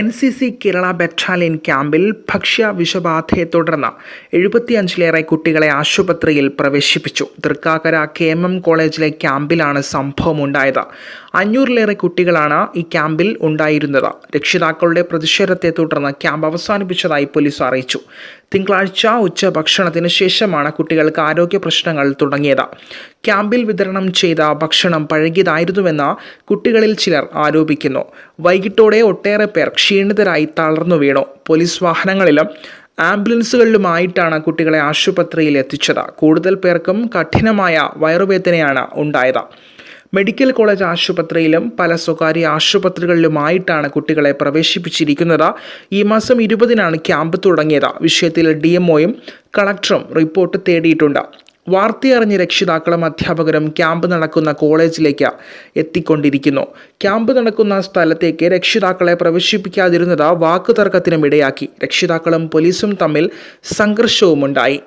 N C C Kerala battalion ക്യാമ്പിൽ ഭക്ഷ്യ വിഷബാധയെ തുടർന്ന് എഴുപത്തിയഞ്ചിലേറെ കുട്ടികളെ ആശുപത്രിയിൽ പ്രവേശിപ്പിച്ചു. തൃക്കാക്കര കെ എം എം കോളേജിലെ ക്യാമ്പിലാണ് സംഭവം സംഭവമുണ്ടായത് അഞ്ഞൂറിലേറെ കുട്ടികളാണ് ഈ ക്യാമ്പിൽ ഉണ്ടായിരുന്നത്. രക്ഷിതാക്കളുടെ പ്രതിഷേധത്തെ തുടർന്ന് ക്യാമ്പ് അവസാനിപ്പിച്ചതായി പോലീസ് അറിയിച്ചു. തിങ്കളാഴ്ച ഉച്ച ഭക്ഷണത്തിന് ശേഷമാണ് കുട്ടികൾക്ക് ആരോഗ്യ പ്രശ്നങ്ങൾ തുടങ്ങിയത്. ക്യാമ്പിൽ വിതരണം ചെയ്ത ഭക്ഷണം പഴകിയതായിരുന്നുവെന്ന് കുട്ടികളിൽ ചിലർ ആരോപിക്കുന്നു. വൈകിട്ടോടെ ഒട്ടേറെ പേർ ക്ഷീണിതരായി തളർന്നു വീണു. പോലീസ് വാഹനങ്ങളിലും ആംബുലൻസുകളിലുമായിട്ടാണ് കുട്ടികളെ ആശുപത്രിയിൽ എത്തിച്ചത്. കൂടുതൽ പേർക്കും കഠിനമായ വയറുവേദനയാണ് ഉണ്ടായത്. മെഡിക്കൽ കോളേജ് ആശുപത്രിയിലും പല സ്വകാര്യ ആശുപത്രികളിലുമായിട്ടാണ് കുട്ടികളെ പ്രവേശിപ്പിച്ചിരിക്കുന്നത്. ഈ മാസം ഇരുപതിനാണ് ക്യാമ്പ് തുടങ്ങിയത്. വിഷയത്തിൽ ഡി എംഒയും കളക്ടറും റിപ്പോർട്ട് തേടിയിട്ടുണ്ട്. വാർത്തയറിഞ്ഞ് രക്ഷിതാക്കളും അധ്യാപകരും ക്യാമ്പ് നടക്കുന്ന കോളേജിലേക്ക് എത്തിക്കൊണ്ടിരിക്കുന്നു. ക്യാമ്പ് നടക്കുന്ന സ്ഥലത്തേക്ക് രക്ഷിതാക്കളെ പ്രവേശിപ്പിക്കാതിരുന്നത് വാക്കുതർക്കത്തിനും ഇടയാക്കി. രക്ഷിതാക്കളും പോലീസും തമ്മിൽ സംഘർഷവുമുണ്ടായി.